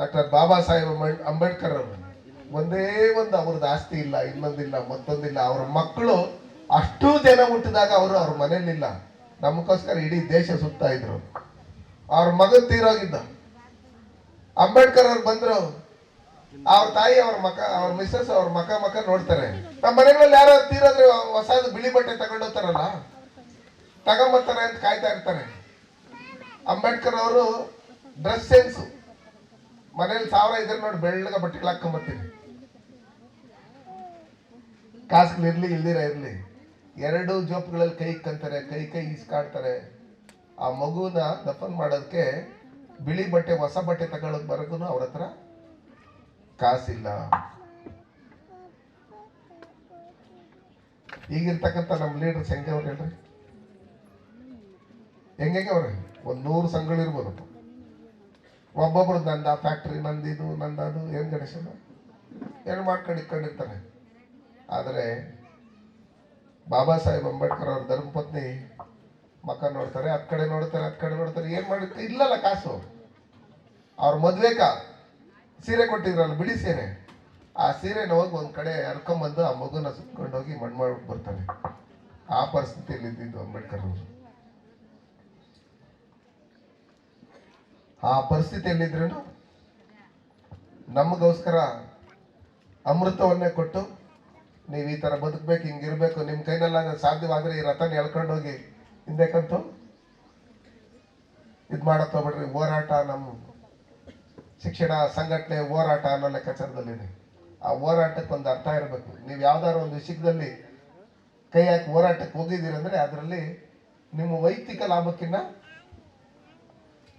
Doctor Baba Saheb Ambe- Ambedkar ಅವರು. ಒಂದೇ ಒಂದು ಅವ್ರದ್ದು ಆಸ್ತಿ ಇಲ್ಲ, ಇನ್ನೊಂದಿಲ್ಲ, ಮತ್ತೊಂದಿಲ್ಲ. ಅವ್ರ ಮಕ್ಕಳು ಅಷ್ಟು ಜನ ಹುಟ್ಟಿದಾಗ ಅವರು ಅವ್ರ ಮನೇಲಿಲ್ಲ ನಮಗೋಸ್ಕರ ಇಡೀ ದೇಶ ಸುತ್ತಾ ಇದ್ರು. ಅವ್ರ ಮಗನ್ ತೀರೋಗಿದ್ದ. ಅಂಬೇಡ್ಕರ್ ಅವ್ರು ಬಂದ್ರು. ಅವ್ರ ತಾಯಿ, ಅವ್ರ ಮಕ, ಅವ್ರ ಮಿಸ್ಸಸ್, ಅವ್ರ ಮಕ ಮಕ ನೋಡ್ತಾರೆ. ನಮ್ಮ ಮನೆಗಳಲ್ಲಿ ಯಾರು ತೀರೋದ್ರೆ ಹೊಸದು ಬಿಳಿ ಬಟ್ಟೆ ತಗೊಂಡೋಗ್ತಾರಲ್ಲ ತಗೊಂಬರ್ತಾರೆ ಅಂತ ಕಾಯ್ತಾ ಇರ್ತಾರೆ. ಅಂಬೇಡ್ಕರ್ ಅವರು ಡ್ರೆಸ್ ಸೆನ್ಸ್. ಮನೇಲಿ ಸಾವಿರ ಇದ್ರೆ ನೋಡಿ ಬೆಳ್ಳಗ ಬಟ್ಟೆಗಳು ಹಾಕೊಂಬರ್ತೀನಿ ಕಾಸ್ಗಳು ಇರ್ಲಿ, ಇಲ್ದಿರ ಇರ್ಲಿ. ಎರಡು ಜೋಪ್ಗಳಲ್ಲಿ ಕೈ ಕಂತಾರೆ ಕೈ ಕೈ ಇಸ್ಕಾಡ್ತಾರೆ ಆ ಮಗುನ ದಫನ್ ಮಾಡೋದಕ್ಕೆ ಬಿಳಿ ಬಟ್ಟೆ, ಹೊಸ ಬಟ್ಟೆ ತಗೊಳಕ್ ಬರಗೂ ಅವ್ರ ಹತ್ರ ಕಾಸಿಲ್ಲ. ಈಗಿರ್ತಕ್ಕಂಥ ನಮ್ಮ ಲೀಡರ್ಸ್ ಹೆಂಗೆ ಅವ್ರು ಹೇಳ್ರಿ? ಹೆಂಗೆ ಅವ್ರೆ? ಒಂದು ನೂರು ಸಂಘಗಳು ಒಬ್ಬೊಬ್ರು ನಂದ ಫ್ಯಾಕ್ಟ್ರಿ ನಂದಿದು ನಂದದು ಏನ್ ಗಣೇಶನ ಏನು ಮಾಡ್ಕೊಂಡು ಇಟ್ಕೊಂಡಿರ್ತಾರೆ. ಆದರೆ ಬಾಬಾ ಸಾಹೇಬ್ ಅಂಬೇಡ್ಕರ್ ಅವ್ರ ಧರ್ಮಪತ್ನಿ ಮಕ್ಕ ನೋಡ್ತಾರೆ ಹತ್ ಕಡೆ ನೋಡ್ತಾರೆ ಹತ್ ಕಡೆ ನೋಡ್ತಾರೆ, ಏನ್ ಮಾಡಿರ್ತಾರೆ ಇಲ್ಲಲ್ಲ ಕಾಸು. ಅವ್ರ ಮದ್ವೆಕ ಸೀರೆ ಕೊಟ್ಟಿದ್ರಲ್ಲ, ಬಿಡಿ ಸೀರೆ. ಆ ಸೀರೆನ ಹೋಗಿ ಒಂದ್ ಕಡೆ ಹರ್ಕೊಂಬಂದು ಆ ಮಗುನ ಸುತ್ಕೊಂಡೋಗಿ ಮಣ್ಣು ಮಾಡ್ಬಿಟ್ಟು ಬರ್ತಾರೆ. ಆ ಪರಿಸ್ಥಿತಿಯಲ್ಲಿ ಇದ್ದಿದ್ದು ಅಂಬೇಡ್ಕರ್ ಅವರು. ಆ ಪರಿಸ್ಥಿತಿಯಲ್ಲಿದ್ರೂ ನಮಗೋಸ್ಕರ ಅಮೃತವನ್ನೇ ಕೊಟ್ಟು ನೀವು ಈ ಥರ ಬದುಕಬೇಕು ಹಿಂಗಿರ್ಬೇಕು ನಿಮ್ಮ ಕೈನಲ್ಲ ಸಾಧ್ಯವಾದರೆ ಈ ರಥನ ಎಳ್ಕೊಂಡು ಹೋಗಿ ಹಿಂದೆ ಕಂತು ಇದ್ ಮಾಡಕ್ ಹೋಗ್ಬಿಡ್ರಿ. ಹೋರಾಟ ನಮ್ಮ ಶಿಕ್ಷಣ ಸಂಘಟನೆ ಹೋರಾಟ ಅನ್ನೋ ಲೆಕ್ಕಾಚಾರದಲ್ಲಿದೆ. ಆ ಹೋರಾಟಕ್ಕೆ ಒಂದು ಅರ್ಥ ಇರಬೇಕು. ನೀವು ಯಾವ್ದಾದ್ರು ಒಂದು ವಿಷಯದಲ್ಲಿ ಕೈ ಹಾಕಿ ಹೋರಾಟಕ್ಕೆ ಹೋಗಿದ್ದೀರಂದ್ರೆ ಅದರಲ್ಲಿ ನಿಮ್ಮ ವೈಯಕ್ತಿಕ ಲಾಭಕ್ಕಿಂತ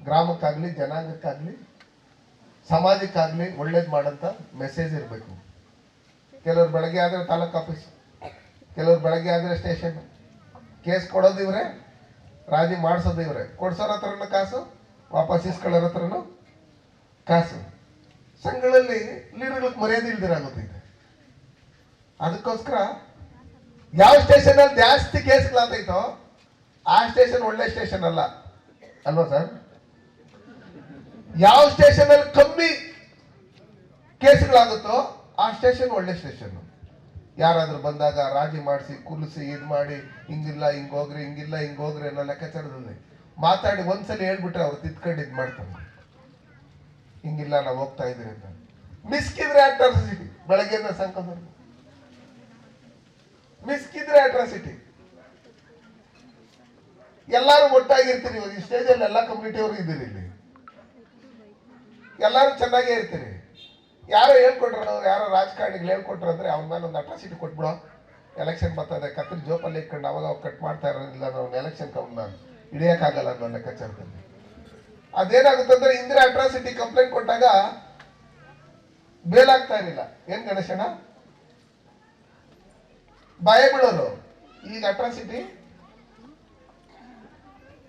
ಗ್ರಾಮಕ್ಕಾಗ್ಲಿ, ಜನಾಂಗಕ್ಕಾಗಲಿ, ಸಮಾಜಕ್ಕಾಗಲಿ ಒಳ್ಳೇದು ಮಾಡೋಂಥ ಮೆಸೇಜ್ ಇರಬೇಕು. ಕೆಲವ್ರು ಬೆಳಗ್ಗೆ ಆದರೆ ತಾಲೂಕು ಆಫೀಸ್ ಕೆಲವ್ರು ಬೆಳಗ್ಗೆ ಆದರೆ ಸ್ಟೇಷನ್ ಕೇಸ್ ಕೊಡೋದು ಇವರೇ, ರಾಜಿ ಮಾಡಿಸೋದು ಇವರೇ. ಕೊಡ್ಸೋರ ಹತ್ರನೂ ಕಾಸು, ವಾಪಸ್ ಇಸ್ಕೊಳ್ಳೋರ ಹತ್ರನೂ ಕಾಸು. ಸಂಘಗಳಲ್ಲಿ ಲೀಡರ್ಗಳಿಗೆ ಮರ್ಯಾದೆ ಇಲ್ದಿರಾಗುತ್ತಿದೆ ಅದಕ್ಕೋಸ್ಕರ ಯಾವ ಸ್ಟೇಷನಲ್ಲಿ ಜಾಸ್ತಿ ಕೇಸ್ಗಳಾಗ್ತೈತೋ ಆ ಸ್ಟೇಷನ್ ಒಳ್ಳೆ ಸ್ಟೇಷನ್ ಅಲ್ಲ. ಅಲ್ವಾ ಸರ್? ಯಾವ ಸ್ಟೇಷನ್ ಅಲ್ಲಿ ಕಮ್ಮಿ ಕೇಸ್ಗಳಾಗುತ್ತೋ ಆ ಸ್ಟೇಷನ್ ಒಳ್ಳೆ ಸ್ಟೇಷನ್. ಯಾರಾದ್ರೂ ಬಂದಾಗ ರಾಜಿ ಮಾಡಿಸಿ, ಕುಲಿಸಿ, ಇದು ಮಾಡಿ, ಹಿಂಗಿಲ್ಲ ಹಿಂಗ್ ಹೋಗ್ರಿ ಹಿಂಗಿಲ್ಲ ಹಿಂಗ್ ಹೋಗ್ರಿ ಅನ್ನೋ ಲೆಕ್ಕಾಚಾರದಲ್ಲಿ ಮಾತಾಡಿ ಒಂದ್ಸಲಿ ಹೇಳ್ಬಿಟ್ರೆ ಅವ್ರು ತಿದ್ಕೊಂಡು ಇದು ಮಾಡ್ತಾರೆ. ಹಿಂಗಿಲ್ಲ, ನಾವು ಹೋಗ್ತಾ ಇದ್ರಿ ಅಂತ. ಮಿಸ್ಕಿದ್ರೆ ಅಟ್ರಾಸಿಟಿ ಬೆಳಗ್ಗೆಯಿಂದ ಸಂಕಲ್ಪ ಮಿಸ್ಕಿದ್ರೆ ಅಟ್ರಾಸಿಟಿ ಎಲ್ಲಾರು ಒಟ್ಟಾಗಿರ್ತೀರಿ ಇವಾಗ ಈ ಸ್ಟೇಜಲ್ಲಿ ಎಲ್ಲ ಕಮ್ಯುನಿಟಿಯವರು ಇದ್ದೀರಿ ಇಲ್ಲಿ. ಎಲ್ಲರೂ ಚೆನ್ನಾಗೇ ಇರ್ತೀರಿ. ಯಾರೋ ಹೇಳ್ಕೊಟ್ರು ನಾವು ಯಾರೋ ರಾಜಕಾರಣಿಗಳು ಹೇಳ್ಕೊಟ್ರು ಅಂದರೆ ಅವ್ನ ಮೇಲೆ ಒಂದು ಅಟ್ರಾಸಿಟಿ ಕೊಟ್ಬಿಡೋ. ಎಲೆಕ್ಷನ್ ಬರ್ತದೆ, ಕತ್ರಿ ಜೋಪಲ್ಲಿ ಇಟ್ಕೊಂಡು ಅವಾಗ ಅವಾಗ ಕಟ್ ಮಾಡ್ತಾ ಇರೋದಿಲ್ಲ ನಾವು ಎಲೆಕ್ಷನ್ ನಾನು ಹಿಡಿಯೋಕ್ಕಾಗಲ್ಲ ಅನ್ನೋ ಲೆಕ್ಕಾಚಾರದಲ್ಲಿ ಅದೇನಾಗುತ್ತೆ ಅಂದ್ರೆ ಇಂದಿರ ಅಟ್ರಾಸಿಟಿ ಕಂಪ್ಲೇಂಟ್ ಕೊಟ್ಟಾಗ ಬೇಲಾಗ್ತಾ ಇರಲಿಲ್ಲ. ಏನ್ ಗಣೇಶನ ಭಯ ಬಿಡೋರು ಈಗ ಅಟ್ರಾಸಿಟಿ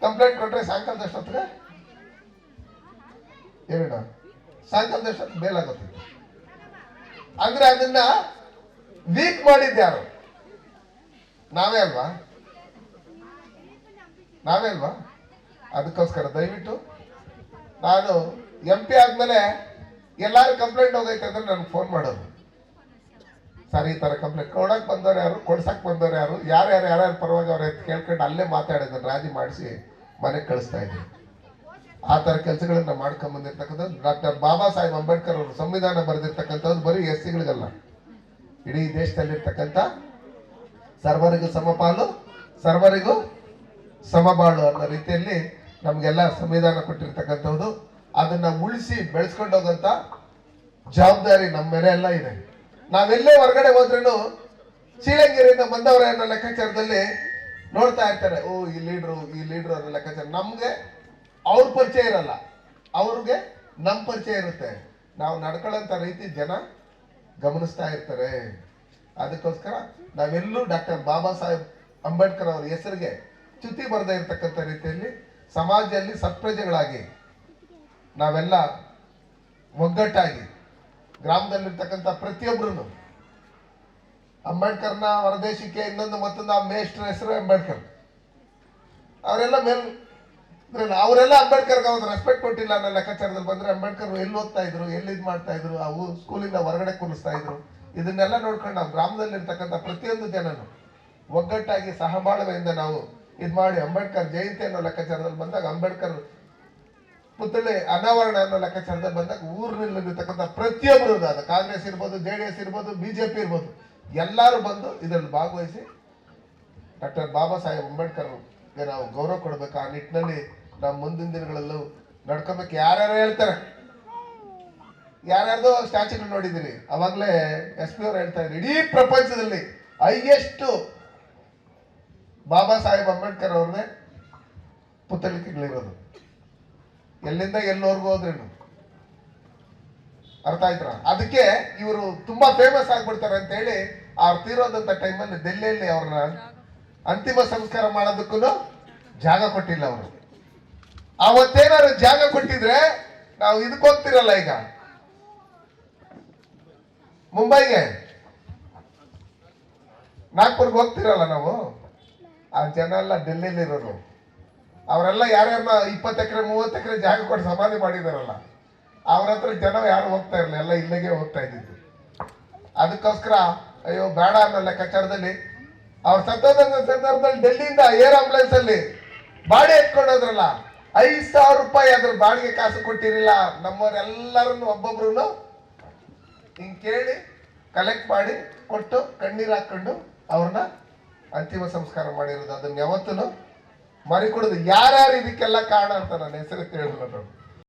ಕಂಪ್ಲೇಂಟ್ ಕೊಟ್ರೆ ಸಾಯಂಕಾಲದಷ್ಟೊತ್ತಿಗೆ? ಹೇಳೋಣ ಸಾಯಂಕಾಲದಷ್ಟೊತ್ತಿಗೆ ಬೇಲ್ ಆಗುತ್ತೆ ಅಂದ್ರೆ ಅದನ್ನ ವೀಕ್ ಮಾಡಿದ್ಯಾರು ನಾವೇ ಅಲ್ವಾ? ನಾವೇ ಅಲ್ವಾ? ಅದಕ್ಕೋಸ್ಕರ ದಯವಿಟ್ಟು ನಾನು ಎಂ ಪಿ ಆದ್ಮೇಲೆ ಎಲ್ಲಾರು ಕಂಪ್ಲೇಂಟ್ ಹೋಗೈತೆ ಅಂದ್ರೆ ನನಗೆ ಫೋನ್ ಮಾಡೋದು. ಸರಿ, ಈ ತರ ಕಂಪ್ಲೇಂಟ್ ಕೊಡಕ್ ಬಂದವ್ರು ಯಾರು? ಕೊಡ್ಸಕ್ ಬಂದವ್ರು ಯಾರು? ಯಾರ್ಯಾರು ಯಾರ್ಯಾರು ಪರವಾಗಿ ಅವ್ರ ಕೇಳ್ಕೊಂಡು ಅಲ್ಲೇ ಮಾತಾಡಿದ್ರು ರಾಜಿ ಮಾಡಿಸಿ ಮನೆಗೆ ಕಳಿಸ್ತಾ ಇದ್ವಿ ಆ ಥರ ಕೆಲಸಗಳನ್ನು ಮಾಡ್ಕೊಂಡ್ ಬಂದಿರ್ತಕ್ಕಂಥದ್ದು ಡಾಕ್ಟರ್ ಬಾಬಾ ಸಾಹೇಬ್ ಅಂಬೇಡ್ಕರ್ ಅವರು ಸಂವಿಧಾನ ಬರೆದಿರ್ತಕ್ಕಂಥದ್ದು ಬರೀ ಎಸ್ ಸಿಗಳಿಗಲ್ಲ ಇಡೀ ದೇಶದಲ್ಲಿರ್ತಕ್ಕಂಥ ಸರ್ವರಿಗೂ ಸಮಪಾಲು, ಸರ್ವರಿಗೂ ಸಮಬಾಳು ಅನ್ನೋ ರೀತಿಯಲ್ಲಿ ನಮಗೆಲ್ಲ ಸಂವಿಧಾನ ಕೊಟ್ಟಿರ್ತಕ್ಕಂಥದ್ದು. ಅದನ್ನ ಉಳಿಸಿ ಬೆಳೆಸ್ಕೊಂಡು ಹೋಗಂತ ಜವಾಬ್ದಾರಿ ನಮ್ಮ ಮೇಲೆ ಎಲ್ಲ ಇದೆ. ನಾವೆಲ್ಲೇ ಹೊರಗಡೆ ಹೋದ್ರೂ ಶ್ರೀಲಂಗೆರೆಯಿಂದ ಬಂದವರ ಲೆಕ್ಕಾಚಾರದಲ್ಲಿ ನೋಡ್ತಾ ಇರ್ತಾರೆ, ಓ, ಈ ಲೀಡ್ರು ಈ ಲೀಡ್ರು ಅನ್ನೋ ಲೆಕ್ಕಾಚಾರ. ನಮ್ಗೆ ಅವ್ರ ಪರಿಚಯ ಇರಲ್ಲ. ಅವ್ರಿಗೆ ನಮ್ಮ ಪರಿಚಯ ಇರುತ್ತೆ. ನಾವು ನಡ್ಕೊಳ್ಳೋಂಥ ರೀತಿ ಜನ ಗಮನಿಸ್ತಾ ಇರ್ತಾರೆ. ಅದಕ್ಕೋಸ್ಕರ ನಾವೆಲ್ಲೂ ಡಾಕ್ಟರ್ ಬಾಬಾ ಸಾಹೇಬ್ ಅಂಬೇಡ್ಕರ್ ಅವರ ಹೆಸರಿಗೆ ಚ್ಯುತಿ ಬರದೇ ಇರತಕ್ಕಂಥ ರೀತಿಯಲ್ಲಿ ಸಮಾಜದಲ್ಲಿ ಸತ್ಪ್ರಜೆಗಳಾಗಿ ನಾವೆಲ್ಲ ಒಗ್ಗಟ್ಟಾಗಿ ಗ್ರಾಮದಲ್ಲಿರ್ತಕ್ಕಂಥ ಪ್ರತಿಯೊಬ್ಬರು ಅಂಬೇಡ್ಕರ್ನ ಹೊರದೇಶಕ್ಕೆ ಇನ್ನೊಂದು ಮತ್ತೊಂದು ಆ ಮೇಷ್ಟ್ರ ಹೆಸರು ಅಂಬೇಡ್ಕರ್. ಅವರೆಲ್ಲ ಮೇಲ್ ಅಂದ್ರೆ ಅವರೆಲ್ಲ ಅಂಬೇಡ್ಕರ್ಗೆ ಅವ್ರು ರೆಸ್ಪೆಕ್ಟ್ ಕೊಟ್ಟಿಲ್ಲ ಅನ್ನೋ ಲೆಕ್ಕಾಚಾರದಲ್ಲಿ ಬಂದ್ರೆ ಅಂಬೇಡ್ಕರ್ ಎಲ್ಲಿ ಓದ್ತಾ ಇದ್ರು, ಎಲ್ಲಿ ಇದು ಮಾಡ್ತಾ ಇದ್ರು ಅವು ಸ್ಕೂಲಿಂದ ಹೊರಗಡೆ ಕೂರಿಸ್ತಾ ಇದ್ರು. ಇದನ್ನೆಲ್ಲ ನೋಡ್ಕೊಂಡು ನಾವು ಗ್ರಾಮದಲ್ಲಿ ಇರ್ತಕ್ಕಂಥ ಪ್ರತಿಯೊಂದು ಜನನು ಒಗ್ಗಟ್ಟಾಗಿ ಸಹಬಾಳ್ವೆಯಿಂದ ನಾವು ಇದು ಮಾಡಿ ಅಂಬೇಡ್ಕರ್ ಜಯಂತಿ ಅನ್ನೋ ಲೆಕ್ಕಾಚಾರದಲ್ಲಿ ಬಂದಾಗ ಅಂಬೇಡ್ಕರ್ ಪುತ್ಥಳಿ ಅನಾವರಣ ಅನ್ನೋ ಲೆಕ್ಕಾಚಾರದಲ್ಲಿ ಬಂದಾಗ ಊರಿನಲ್ಲಿರ್ತಕ್ಕಂಥ ಪ್ರತಿಯೊಬ್ಬರು ಅದು ಕಾಂಗ್ರೆಸ್ ಇರ್ಬೋದು, ಜೆ ಡಿ ಎಸ್ ಇರ್ಬೋದು ಬಿಜೆಪಿ ಇರ್ಬೋದು. ಎಲ್ಲರೂ ಬಂದು ಇದರಲ್ಲಿ ಭಾಗವಹಿಸಿ ಡಾಕ್ಟರ್ ಬಾಬಾ ಸಾಹೇಬ್ ಅಂಬೇಡ್ಕರ್ ನಾವು ಗೌರವ ಕೊಡಬೇಕು. ಆ ನಿಟ್ಟಿನಲ್ಲಿ ನಾವು ಮುಂದಿನ ದಿನಗಳಲ್ಲೂ ನಡ್ಕೊಬೇಕು. ಯಾರ್ಯಾರು ಹೇಳ್ತಾರೆ? ಯಾರ್ಯಾರ್ದೋ ಸ್ಟ್ಯಾಚ್ಯೂಗಳು ನೋಡಿದ್ದೀರಿ. ಅವಾಗಲೇ ಎಸ್ ಪಿ ಅವ್ರು ಹೇಳ್ತಾ ಇದ್ರು ಇಡೀ ಪ್ರಪಂಚದಲ್ಲಿ ಹೈಯೆಸ್ಟು ಬಾಬಾ ಸಾಹೇಬ್ ಅಂಬೇಡ್ಕರ್ ಅವ್ರನ್ನೇ ಪುತ್ತಳಿಕೆಗಳಿರೋದು ಎಲ್ಲಿಂದ ಎಲ್ಲೋರ್ಗು ಹೋದ್ರೇನು? ಅರ್ಥ ಆಯ್ತರ ಅದಕ್ಕೆ ಇವರು ತುಂಬಾ ಫೇಮಸ್ ಆಗ್ಬಿಡ್ತಾರೆ ಅಂತ ಹೇಳಿ ಅವ್ರು ತೀರೋದಂತ ಟೈಮಲ್ಲಿ ಡೆಲ್ಲಿಯಲ್ಲಿ ಅವ್ರನ್ನ ಅಂತಿಮ ಸಂಸ್ಕಾರ ಮಾಡೋದಕ್ಕೂ ಜಾಗ ಕೊಟ್ಟಿಲ್ಲ ಅವರು. ಅವತ್ತೇನಾದ್ರು ಜಾಗ ಕೊಟ್ಟಿದ್ರೆ ನಾವು ಇದಕ್ಕೆ ಹೋಗ್ತಿರಲ್ಲ ಈಗ? ಮುಂಬೈಗೆ? ನಾಗ್ಪುರ್ಗೆ ಹೋಗ್ತಿರಲ್ಲ ನಾವು? ಆ ಜನ ಎಲ್ಲ ಡೆಲ್ಲಿಲಿರೋರು ಅವರೆಲ್ಲ ಯಾರ್ಯಾರನ್ನ ಇಪ್ಪತ್ತು ಎಕರೆ, ಮೂವತ್ತು ಎಕರೆ ಜಾಗ ಕೊಟ್ಟು ಸಮಾಧಿ ಮಾಡಿದಾರಲ್ಲ, ಅವ್ರ ಹತ್ರ ಜನ ಯಾರು ಹೋಗ್ತಾ ಇರಲಿಲ್ಲ, ಎಲ್ಲ ಇಲ್ಲಿಗೆ ಹೋಗ್ತಾ ಇದ್ದಿದ್ದು. ಅದಕ್ಕೋಸ್ಕರ, ಅಯ್ಯೋ, ಬೇಡ ಅನ್ನೋ ಲೆಕ್ಕಾಚಾರದಲ್ಲಿ ಅವ್ರ ಸತ್ತೋದ ಸಂದರ್ಭದಲ್ಲಿ ಡೆಲ್ಲಿಯಿಂದ ಏರ್ ಆಂಬುಲೆನ್ಸ್ ಅಲ್ಲಿ ಬಾಡಿ ಎತ್ಕೊಂಡು ಹೋದ್ರಲ್ಲ ಐದ್ ಸಾವಿರ ರೂಪಾಯಿ ಅದ್ರ ಬಾಡಿಗೆ ಕಾಸು ಕೊಟ್ಟಿರಲಿಲ್ಲ. ನಮ್ಮವರೆಲ್ಲರನ್ನು ಒಬ್ಬೊಬ್ರು ಹಿಂಗೆ ಕೇಳಿ ಕಲೆಕ್ಟ್ ಮಾಡಿ, ಕೊಟ್ಟು, ಕಣ್ಣೀರು ಹಾಕೊಂಡು ಅವ್ರನ್ನ ಅಂತಿಮ ಸಂಸ್ಕಾರ ಮಾಡಿರೋದು. ಅದನ್ನ ಯಾವತ್ತೂ ಮರಿಕೊಡೋದು. ಯಾರ್ಯಾರು ಇದಕ್ಕೆಲ್ಲ ಕಾರಣ ಅಂತ ನನ್ನ ಹೆಸರು ಕೇಳಿದ್ರು ನಾನು.